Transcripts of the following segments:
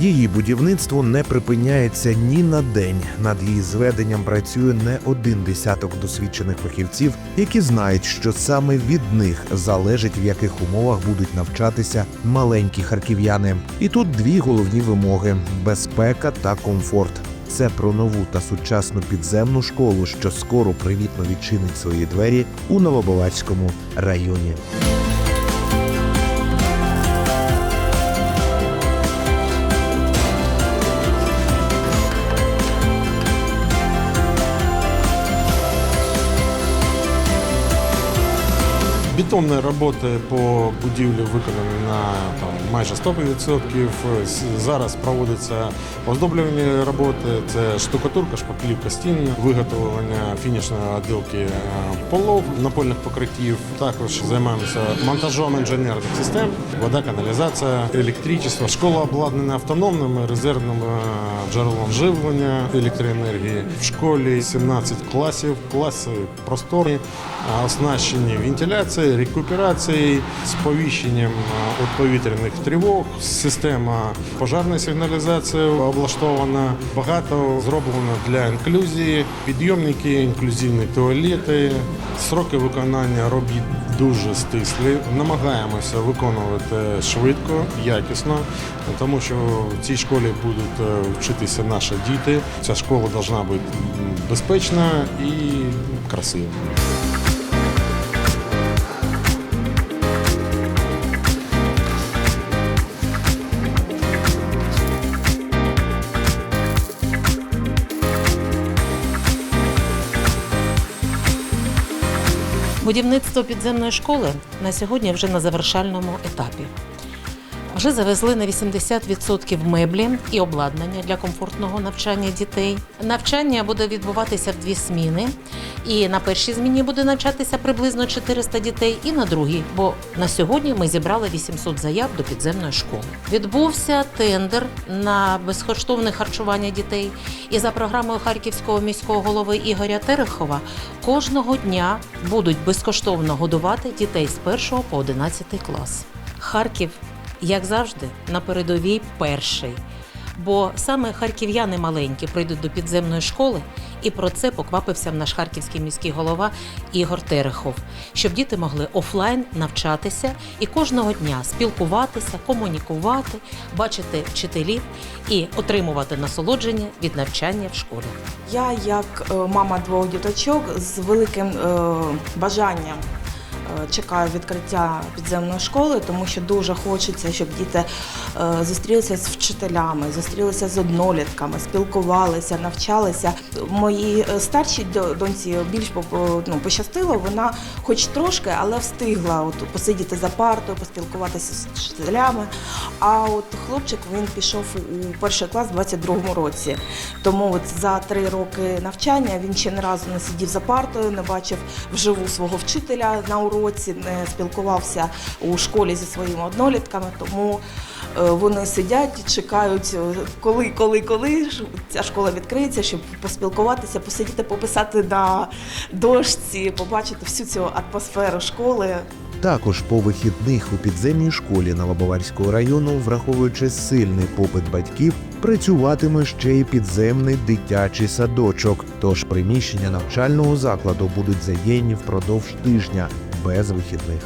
Її будівництво не припиняється ні на день. Над її зведенням працює не один десяток досвідчених фахівців, які знають, що саме від них залежить в яких умовах будуть навчатися маленькі харків'яни. І тут дві головні вимоги: безпека та комфорт. Це про нову та сучасну підземну школу, що скоро привітно відчинить свої двері у Новобавацькому районі. Бетонні роботи по будівлі виконані на там, майже 100%. Зараз проводяться оздоблювальні роботи. Це штукатурка, шпаклівка стін, виготовлення фінішної отділки е, полов, напольних покриттів. Також займаємося монтажом інженерних систем, вода, каналізація, електричество. Школа обладнана автономними резервним е, джерелом живлення електроенергії. В школі 17 класів, класи просторні, а оснащені вентиляцією, рекуперацією, сповіщенням е, від повітряних тривог. Система пожежної сигналізації облаштована. Багато зроблено для інклюзії, підйомники, інклюзивні туалети. Сроки виконання робіт дуже стислі. Намагаємося виконувати швидко, якісно, тому що в цій школі будуть е, вчитися наші діти. Ця школа повинна бути безпечна і красива. Будівництво підземної школи на сьогодні вже на завершальному етапі. Вже завезли на 80% меблі і обладнання для комфортного навчання дітей. Навчання буде відбуватися в дві зміни. І на першій зміні буде навчатися приблизно 400 дітей, і на другій, бо на сьогодні ми зібрали 800 заяв до підземної школи. Відбувся тендер на безкоштовне харчування дітей. І за програмою харківського міського голови Ігоря Терехова кожного дня будуть безкоштовно годувати дітей з 1 по 11 клас. Харків, як завжди, на передовій перший. Бо саме харків'яни маленькі прийдуть до підземної школи, і про це поквапився наш харківський міський голова Ігор Терехов, щоб діти могли офлайн навчатися і кожного дня спілкуватися, комунікувати, бачити вчителів і отримувати насолодження від навчання в школі. Я, як е, мама двох діточок, з великим е, бажанням чекаю відкриття підземної школи, тому що дуже хочеться, щоб діти е, зустрілися з вчителями, зустрілися з однолітками, спілкувалися, навчалися. Моїй е, старшій доньці більш ну, пощастило, вона хоч трошки, але встигла от, посидіти за партою, поспілкуватися з вчителями. А от хлопчик він пішов у перший клас у 22-му році. Тому от за три роки навчання він ще не разу не сидів за партою, не бачив вживу свого вчителя на уроці, не спілкувався у школі зі своїми однолітками. Тому е, вони сидять, і чекають, е, коли, коли, коли ця школа відкриється, щоб поспілкуватися, посидіти, пописати на дошці, побачити всю цю атмосферу школи. Також по вихідних у підземній школі Новобаварського району, враховуючи сильний попит батьків, працюватиме ще й підземний дитячий садочок. Тож приміщення навчального закладу будуть задіяні впродовж тижня без вихідних.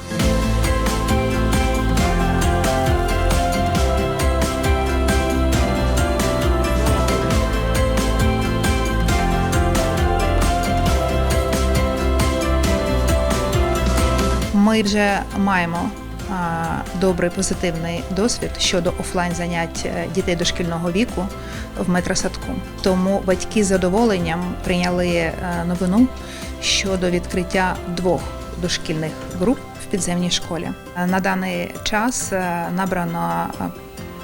Ми вже маємо добрий позитивний досвід щодо офлайн занять е, дітей дошкільного віку в метросадку. Тому батьки з задоволенням прийняли е, новину щодо відкриття двох дошкільних груп в підземній школі. На даний час е, набрано е,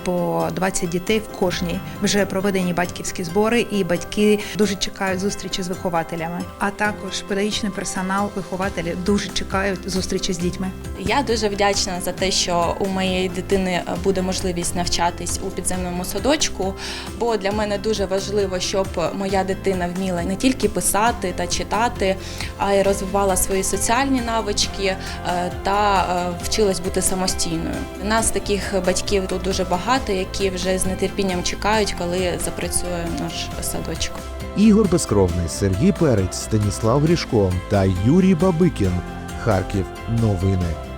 по 20 дітей в кожній. Вже проведені батьківські збори, і батьки дуже чекають зустрічі з вихователями. А також педагогічний персонал, вихователі дуже чекають зустрічі з дітьми. Я дуже вдячна за те, що у моєї дитини буде можливість навчатись у підземному садочку. Бо для мене дуже важливо, щоб моя дитина вміла не тільки писати та читати, а й розвивала свої соціальні навички е, та е, вчилась бути самостійною. Нас таких батьків тут дуже багато. Багато, які вже з нетерпінням чекають, коли запрацює наш садочок. Ігор Безкровний, Сергій Перець, Станіслав Грішко та Юрій Бабикін. Харків. Новини.